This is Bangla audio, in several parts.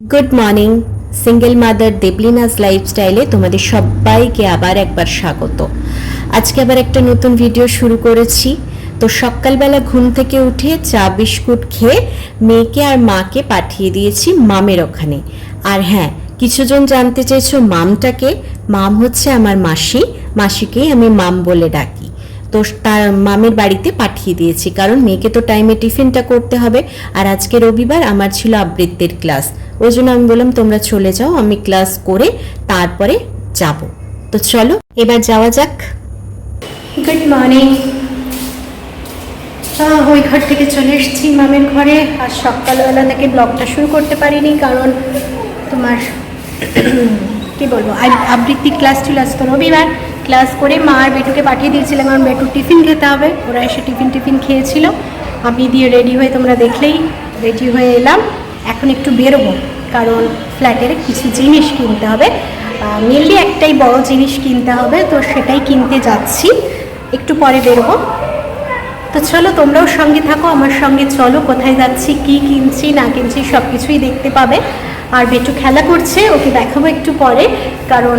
Good morning single mother Debolina's লাইফস্টাইলে তোমাদের সবাইকে আবার একবার স্বাগত। আজকে আবার একটা নতুন ভিডিও শুরু করেছি। তো সকালবেলা ঘুম থেকে উঠে চা, বিস্কুট খেয়ে মেয়েকে আর মাকে পাঠিয়ে দিয়েছি মামের ওখানে। আর হ্যাঁ কিছুজন জানতে চেয়েছো মামটাকে। মাম হচ্ছে আমার মাসি। মাসিকেই আমি মাম বলে ডাকি। তো তার মামের বাড়িতে পাঠিয়ে দিয়েছি। কারণ মেয়েকে তো টাইমে টিফিনটা করতে হবে। আর আজকে রবিবার আমার ছিল আবৃত্তির ক্লাস ওই জন্য আমি বললাম, তোমরা চলে যাও, আমি ক্লাস করে তারপরে যাব। তো চলো, এবার যাওয়া যাক। গুড মর্নিং ওই ঘর থেকে চলে এসেছি মামের ঘরে। আর সকালবেলা থেকে ব্লগটা শুরু করতে পারিনি, কারণ তোমার, কি বলব আব- আবৃত্তি ক্লাস ছিল আজ তো রবিবার। ক্লাস করে মা আর বেটুকে পাঠিয়ে দিয়েছিলাম, কারণ বেটুর টিফিন খেতে হবে। ওরা এসে টিফিন টিফিন খেয়েছিল। আমি দিয়ে রেডি হয়ে তোমরা দেখলেই রেডি হয়ে এলাম। এখন একটু বেরোবো। কারণ ফ্ল্যাটের কিছু জিনিস কিনতে হবে। মেনলি একটাই বড় জিনিস কিনতে হবে, তো সেটাই কিনতে যাচ্ছি। একটু পরে বেরোবো তো চলো, তোমরাও সঙ্গে থাকো, আমার সঙ্গে চলো, কোথায় যাচ্ছি, কি কিনছি, না কিনছি সব কিছুই দেখতে পাবে। আর বেটু খেলা করছে, ওকে দেখাবো একটু পরে, কারণ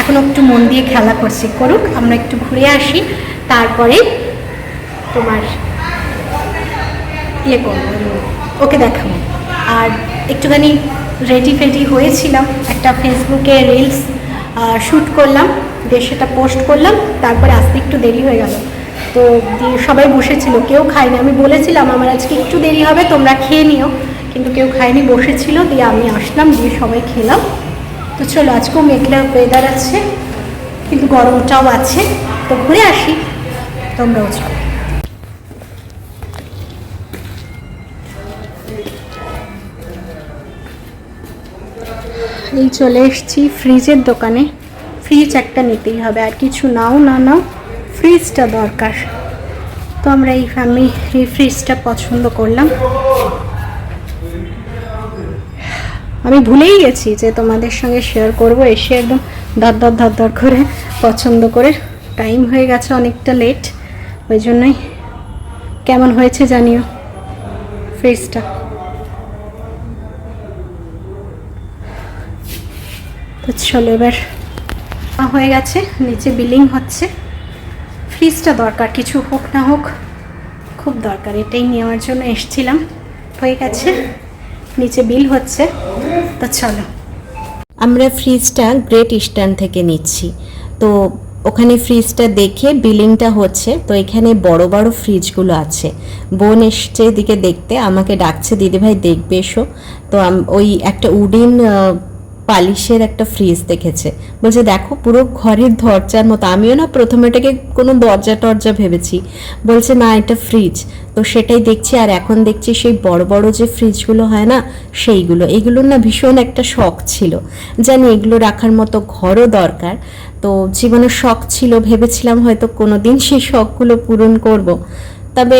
এখন একটু মন দিয়ে খেলা করছে। করুক, আমরা একটু ঘুরে আসি, তারপরে তোমার ইয়ে করব, ওকে দেখাবো। আর একটুখানি রেডি ফেডি হয়েছিলাম। একটা ফেসবুকে রিলস শ্যুট করলাম, দিয়ে সেটা পোস্ট করলাম, তারপরে আসতে একটু দেরি হয়ে গেল। তো দিয়ে সবাই বসেছিল, কেউ খায়নি। আমি বলেছিলাম, আমার আজকে একটু দেরি হবে, তোমরা খেয়ে নিও। কিন্তু কেউ খায়নি, বসেছিল, দিয়ে আমি আসলাম, দিয়ে সবাই খেলাম। তো চলো, আজকেও মেঘলা ওয়েদার আছে, কিন্তু গরমটাও আছে। তো ঘুরে আসি। তোমরাও চলো। এই চলে এসেছি ফ্রিজের দোকানে। ফ্রিজ একটা নিতেই হবে, আর কিছু নাও, না নাও, ফ্রিজটা দরকার। তো আমরা এই, আমি এই ফ্রিজটা পছন্দ করলাম। আমি ভুলেই গেছি যে তোমাদের সঙ্গে শেয়ার করব, এসে একদম ধর ধর ধর ধর করে পছন্দ করে। টাইম হয়ে গেছে অনেকটা লেট ওই জন্যই। কেমন হয়েছে জানিও, ফ্রিজটা? তো চলো এবার। হয়ে গেছে, নিচে বিলিং হচ্ছে। ফ্রিজটা দরকার, কিছু হোক না হোক, খুব দরকার, এটাই নেওয়ার জন্য এসছিলাম। হয়ে গেছে, নিচে বিল হচ্ছে, তো চলো। আমরা ফ্রিজটা গ্রেট ইস্টার্ন থেকে নিচ্ছি, তো ওখানে ফ্রিজটা দেখে বিলিংটা হচ্ছে, তো এখানে বড় বড় ফ্রিজগুলো আছে। বোন এসছে এদিকে দেখতে, আমাকে ডাকছে, দিদিভাই, দেখবে এসো। তো ওই একটা উডিন পালিশের একটা ফ্রিজ দেখেছে। বলছে, দেখো, পুরো ঘরের দরজার মতো। আমিও না প্রথমে এটাকে কোনো দরজা টরজা ভেবেছি। বলছে, না, এটা ফ্রিজ তো সেটাই দেখছি, আর এখন দেখছি সেই বড় বড় যে ফ্রিজগুলো হয় না, সেইগুলো। এগুলোর না ভীষণ একটা শখ ছিল। জানি এগুলো রাখার মতো ঘরও দরকার। তো জীবনের শখ ছিল, ভেবেছিলাম হয়তো কোনো দিন সেই শখগুলো পূরণ করব। তবে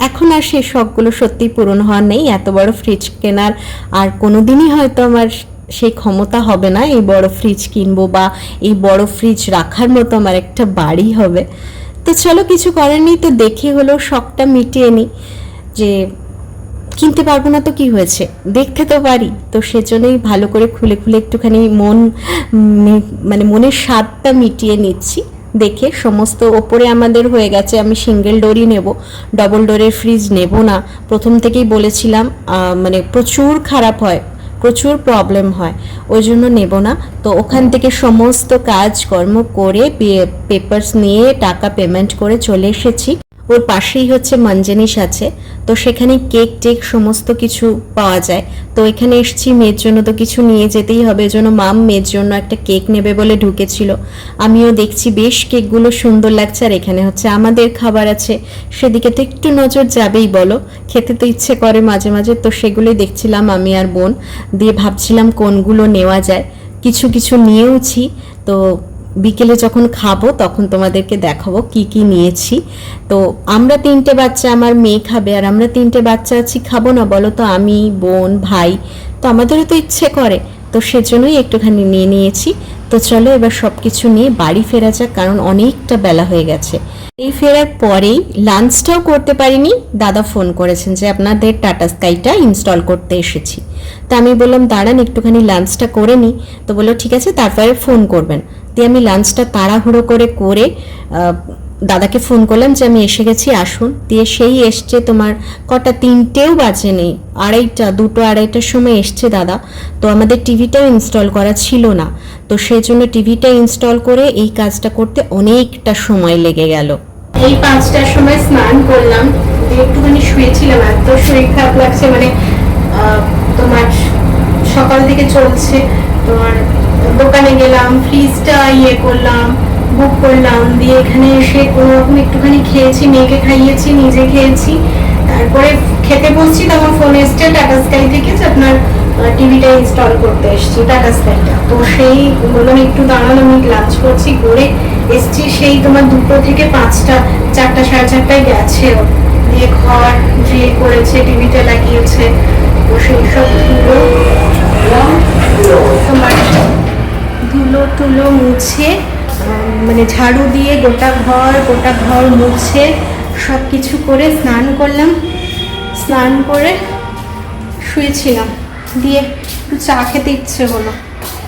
এখন আর সেই শখগুলো সত্যি পূরণ হওয়ার নেই। এত বড় ফ্রিজ কেনার আর কোনো দিনই হয়তো আমার সেই ক্ষমতা হবে না, এই বড় ফ্রিজ কিনবো বা এই বড় ফ্রিজ রাখার মতো আমার একটা বাড়ি হবে। তো চলো কিছু করার নেই, তো দেখে হলো শখটা মিটিয়ে নিই যে কিনতে পারব না তো কি হয়েছে? দেখতে তো পারি, তো সেজন্যই ভালো করে খুলে খুলে একটুখানি মন মানে মনের স্বাদটা মিটিয়ে নিচ্ছি। দেখে সমস্ত ওপরে আমাদের হয়ে গেছে, আমি সিঙ্গেল ডোরই নেব ডবল ডোরের ফ্রিজ নেব না। প্রথম থেকেই বলেছিলাম মানে প্রচুর খারাপ হয়। প্রচুর প্রবলেম হয়। ওই জন্য নেব না। তো ওখান থেকে সমস্ত কাজকর্ম করে পেপার্স নিয়ে টাকা পেমেন্ট করে চলে এসেছি। ওর পাশেই হচ্ছে মঞ্জনিস আছে। তো সেখানে কেক টেক সমস্ত কিছু পাওয়া যায়। তো এখানে এসছি, মেয়ের জন্য তো কিছু নিয়ে যেতেই হবে। এজন্য মাম মেয়ের জন্য একটা কেক নেবে বলে ঢুকেছিল। আমিও দেখছি বেশ কেকগুলো সুন্দর লাগছে। আর এখানে হচ্ছে আমাদের খাবার আছে। সেদিকে তো একটু নজর যাবেই বলো। খেতে তো ইচ্ছে করে মাঝে মাঝে। তো সেগুলোই দেখছিলাম আমি আর বোন। দিয়ে ভাবছিলাম কোনগুলো নেওয়া যায়। কিছু কিছু নিয়েওছি। তো বিকেলে যখন খাব, তখন তোমাদেরকে দেখাবো কি কি নিয়েছি। তো আমরা তিনটে বাচ্চা, আমার মেয়ে খাবে, আর আমরা তিনটে বাচ্চা আছি, খাব না, বলো তো, আমি, বোন, ভাই, তো আমাদেরও তো ইচ্ছে করে। তো সেজন্যই একটুখানি নিয়ে নিয়েছি। তো চলো এবার সব কিছু নিয়ে বাড়ি ফেরা যাক, কারণ অনেকটা বেলা হয়ে গেছে। এই ফেরার পরেই লাঞ্চটাও করতে পারিনি। দাদা ফোন করেছেন যে, আপনাদের টাটা স্কাইটা ইনস্টল করতে এসেছি। তা আমি বললাম, দাঁড়ান, একটুখানি লাঞ্চটা করে নিই তো বলল, ঠিক আছে, তারপরে ফোন করবেন। দিয়ে আমি লাঞ্চটা তাড়াহুড়ো করে করে দাদাকে ফোন করলাম যে আমি এসে গেছি, আসুন। দিয়ে সেই এসছে তোমার কটা তিনটেও বাজে নেই, আড়াইটা, দুটো আড়াইটার সময় এসছে দাদা। তো আমাদের টিভিটাও ইনস্টল করা ছিল না। তো সেই জন্য টিভিটা ইনস্টল করে এই কাজটা করতে অনেকটা সময় লেগে গেল। এই পাঁচটার সময় স্নান করলাম একটুখানি শুয়েছিলাম, এত শরীর খারাপ লাগছে মানে তোমার সকাল থেকে চলছে, তোমার দোকানে গেলাম ফ্রিজটা ইয়ে করলাম বুক করলাম, দিয়ে এখানে এসে কোনো রকম একটুখানি খেয়েছি, মেয়েকে খাইয়েছি, নিজে খেয়েছি। তারপরে খেতে বসছি তখন ফোন এসছে, টাটা স্কাই থেকে যে আপনার টিভিটা ইনস্টল করতে এসছি, টাটা স্কাইটা তো সেই বললাম, একটু দাঁড়ানো, আমি লাঞ্চ করছি, করে এসছি, সেই তোমার দুটো থেকে পাঁচটা, চারটা, সাড়ে চারটায় গেছে দিয়ে ঘর যে করেছে টিভিটা লাগিয়েছে, তো সেই সব তোমার ধুলো টুলো মুছে মানে ঝাড়ু দিয়ে গোটা ঘর গোটা ঘর মুছে সব কিছু করে স্নান করলাম। স্নান করে শুয়েছিলাম। দিয়ে একটু চা খেতে ইচ্ছে হলো।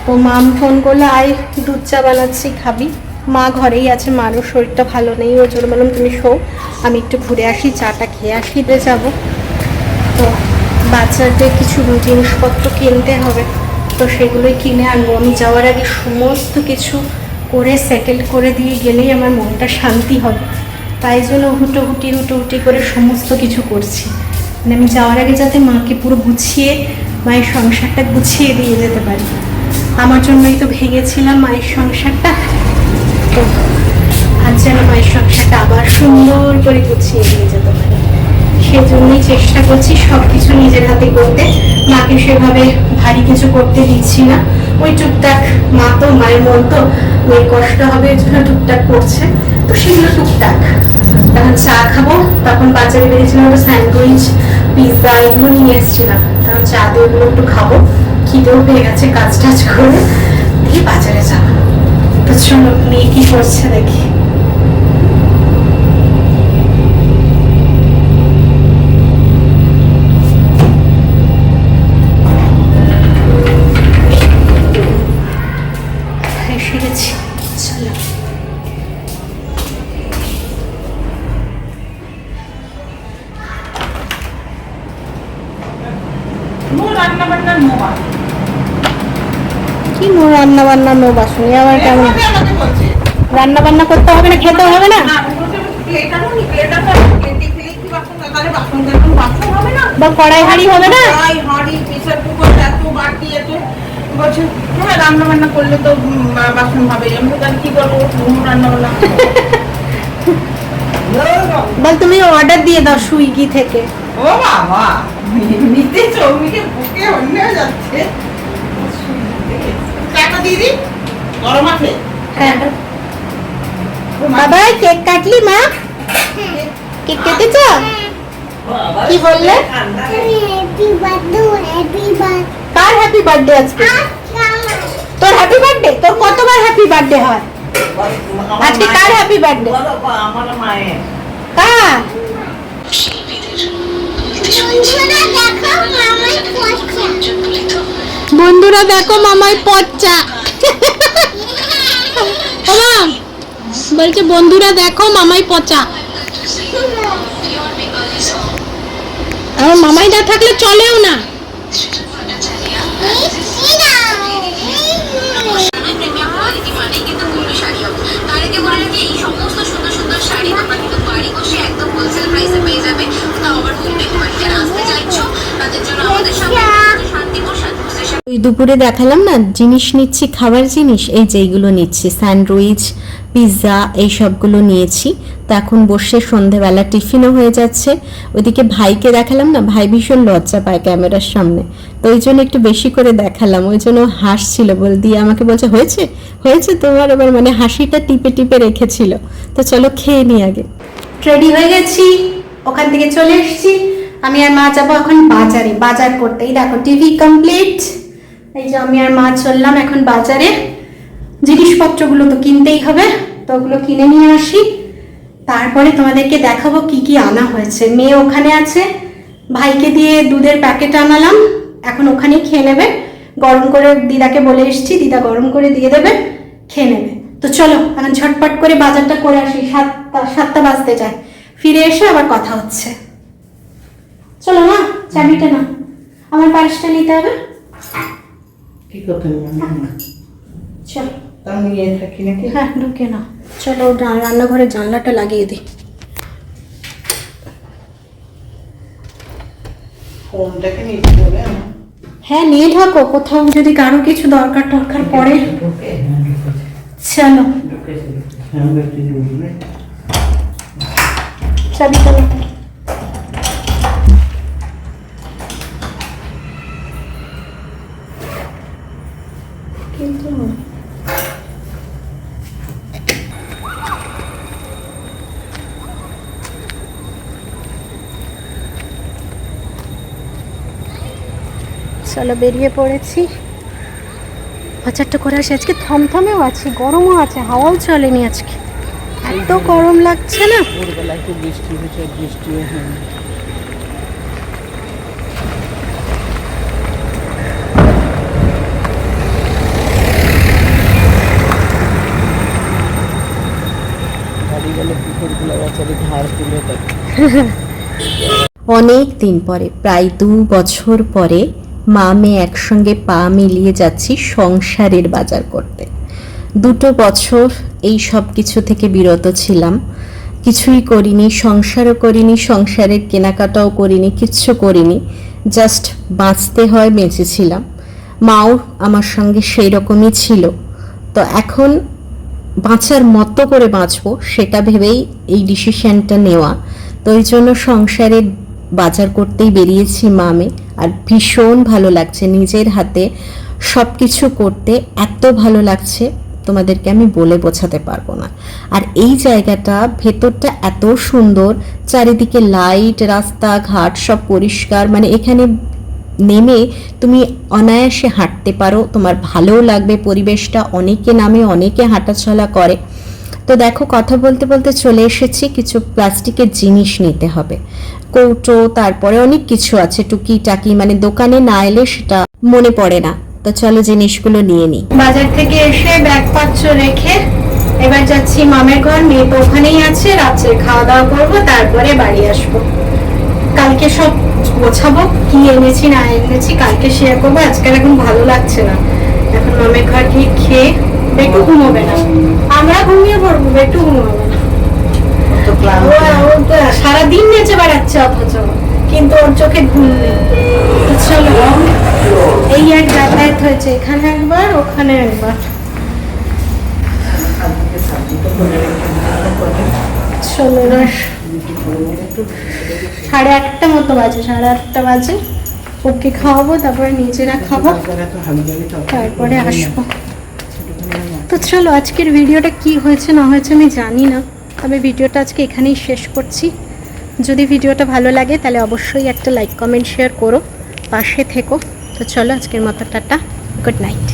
তো মাম ফোন করল, আয়, দুধ চা বানাচ্ছি, খাবি। মা ঘরেই আছে, মারও শরীরটা ভালো নেই। ওই জন্য বললাম তুমি শো, আমি একটু ঘুরে আসি, চাটা খেয়ে আসিতে যাব। তো বাচ্চাদের কিছু জিনিসপত্র কিনতে হবে। তো সেগুলোই কিনে আনব। আমি যাওয়ার আগে সমস্ত কিছু করে সেটেল করে দিয়ে গেলেই আমার মনটা শান্তি হবে। তাই জন্য হুটোহুটি হুটোহুটি করে সমস্ত কিছু করছি। মানে আমি যাওয়ার আগে যাতে মাকে পুরো গুছিয়ে, মায়ের সংসারটা গুছিয়ে দিয়ে যেতে পারি। আমার জন্যই তো ভেঙেছিলাম মায়ের সংসারটা। তো আজ যেন মায়ের সংসারটা আবার সুন্দর করে গুছিয়ে দিয়ে যেতে পারি। সেজন্যই চেষ্টা করছি সব কিছু নিজের হাতে করতে। মাকে সেভাবে ভারী কিছু করতে দিচ্ছি না। ওই টুকটাক মা তো, মায়ের মন তো মেয়ের কষ্ট হবে, এর জন্য টুকটাক করছে। তো সেগুলো টুকটাক। তখন চা খাব, তখন বাজারে বেরিয়েছিলাম একটু স্যান্ডউইচ, পিৎজা, এগুলো নিয়ে এসেছিলাম। তখন চা দিয়ে ওগুলো একটু খাব। খিদেও পেয়ে গেছে কাজ টাজ করে। দিয়ে বাজারে যাব। তো চলো, মেয়ে কি করছে দেখি। বান্নার নো আর কি মো রান্না বান্না নো বাসনি আবার কেমন? রান্না বান্না করতে হবে না খেতে হবে না? না নি না? বা কড়াই হাঁড়ি হবে না? হাঁড়ি প্রেসার কুকার এত বাটি এত। বলছে হ্যাঁ রান্না বান্না করলে তো বাসন হবে। আমি তাহলে কি করব? নো রান্না বান্না বল তুমি অর্ডার দিয়ে দাও সুইগি থেকে। ও বাবা এমনিতে চৌমিকে বুকে অন্য যাচ্ছে টাকা দিয়ে গরম আছে হ্যাঁ বাবা কেক কাটলি মা কেক কেটেছ কি বললে. কার হ্যাপি বার্থডে আজকে? তোর হ্যাপি বার্থডে তোর কতবার হ্যাপি বার্থডে হয়? আজকে কার হ্যাপি বার্থডে আমার কার? বন্ধুরা দেখো মামাই ওমা, বলছে, বন্ধুরা দেখো মামাই পচা। আমার মামাই না থাকলে চলেও না। সমস্ত সুন্দর সুন্দর শাড়ি কিন্তু বাড়ি বসে একদম হোলসেল প্রাইসে পেয়ে যাবে। ওই দুপুরে দেখালাম না, জিনিস নিচ্ছি, খাবার জিনিস, এই যে এইগুলো নিচ্ছি, স্যান্ডউইচ, পিৎজা, এই সবগুলো নিয়েছি। তো এখন বসে সন্ধেবেলা টিফিনও হয়ে যাচ্ছে। ওইদিকে ভাইকে দেখালাম না, ভাই ভীষণ লজ্জা পায় ক্যামেরার সামনে। তো ওই জন্য একটু বেশি করে দেখালাম, ওই জন্য হাসছিল, বল দিয়ে আমাকে বলছে, হয়েছে? হয়েছে তোমার? এবার মানে হাসিটা টিপে টিপে রেখেছিল। তো চলো খেয়ে নি আগে। রেডি হয়ে গেছি? ওখান থেকে চলে এসেছি। আমি আর মা যাব এখন বাজারে, বাজার করতে। এই দেখো টিভি কমপ্লিট এই যে আমি আর মা চললাম এখন বাজারে। জিনিসপত্রগুলো তো কিনতেই হবে, তো ওগুলো কিনে নিয়ে আসি। তারপরে তোমাদেরকে দেখাবো কি কি আনা হয়েছে। মেয়ে ওখানে আছে, ভাইকে দিয়ে দুধের প্যাকেট আনালাম। এখন ওখানেই খেয়ে নেবে। গরম করে দিদাকে বলে এসেছি, দিদা গরম করে দিয়ে দেবে, খেয়ে নেবে। তো চলো, এখন ঝটপট করে বাজারটা করে আসি। সাতটা সাতটা বাজতে যায়। ফিরে এসে আবার কথা হচ্ছে। চলো না চাবিটা না আমার পারিসটা নিতে হবে। কি করতে হবে চলো। নিয়ে থাকি নাকি? হ্যাঁ ঢুকে না চলো রান্নাঘরের জানলাটা লাগিয়ে দিই। ফোনটাকে নিতে হবে আমার। হ্যাঁ নিয়ে থাকো কোথাও যদি কারও কিছু দরকার টরকার পড়ে। ঢুকে। হ্যাঁ চলো কিন্তু চলো বেরিয়ে পড়েছি। বাজারটা করে আসি। আজকে থমথমেও আছে, গরমও আছে, হাওয়াও চলেনি আজকে। এত গরম লাগছে না? ভোরবেলা একটু বৃষ্টি হয়েছে বৃষ্টি হ্যাঁ অনেক দিন পরে প্রায় দু বছর পরে মা মেয়ে একসঙ্গে পা মিলিয়ে যাচ্ছি সংসারের বাজার করতে। দুটো বছর এই সব কিছু থেকে বিরত ছিলাম। কিছুই করিনি, সংসারও করিনি, সংসারের কেনাকাটাও করিনি, কিচ্ছু করিনি জাস্ট বাঁচতে হয় বেঁচেছিলাম মাও আমার সঙ্গে সেই রকমই ছিল। তো এখন বাঁচার মতো করে বাঁচবো সেটা ভেবেই এই ডিসিশনটা নেওয়া। তো এই জন্য সংসারে বাজার করতেই বেরিয়েছি মামে। আর ভীষণ ভালো লাগছে নিজের হাতে সব কিছু করতে, এত ভালো লাগছে। তোমাদেরকে আমি বলে বোঝাতে পারব না। আর এই জায়গাটা, ভেতরটা এত সুন্দর, চারিদিকে লাইট রাস্তা ঘাট সব পরিষ্কার মানে এখানে নেমে তুমি অনায়াসে হাঁটতে পারো। তোমার ভালোও লাগবে, পরিবেশটা অনেকে নামে, অনেকে হাঁটাচলা করে। তো দেখো, কথা বলতে বলতে চলে এসেছি, কিছু প্লাস্টিকের জিনিস নিতে হবে। কৌটো, তারপরে অনেক কিছু আছে টুকি টাকি মানে দোকানে না এলে সেটা মনে পড়ে না। তো চলো জিনিসগুলো নিয়ে নিই বাজার থেকে এসে ব্যাগ পত্র রেখে এবার যাচ্ছি মামের ঘর মেয়ে তো ওখানেই আছে রাত্রে খাওয়া দাওয়া করব তারপরে বাড়ি আসব। কালকে সব গোছাবো কি এনেছি না এনেছি কালকে শেয়ার করব আজকাল এখন ভালো লাগছে না। এখন মামের ঘর গিয়ে খেয়ে একটু ঘুমোবে না। আমরা ঘুমিয়ে পড়ব একটু ঘুমোবে না। সারাদিন নেচে বেড়াচ্ছে অথচ কিন্তু ওর চোখে ঘুম নেই। চলো এই এক যাতায়াত হয়েছে, এখানে একবার, ওখানে একবার। নিয়ে একটু সাড়ে আটটা মতো বাজে, সাড়ে আটটা বাজে। ওকে খাওয়াবো, তারপরে নিজেরা খাব। তারপরে আসব। তো চলো, আজকের ভিডিওটা কি হয়েছে, না হয়েছে আমি জানি না। তবে ভিডিওটা আজকে এখানেই শেষ করছি। যদি ভিডিওটা ভালো লাগে, তাহলে অবশ্যই একটা লাইক, কমেন্ট, শেয়ার করো। পাশে থেকো। তো চলো আজকের মতো টাটা গুড নাইট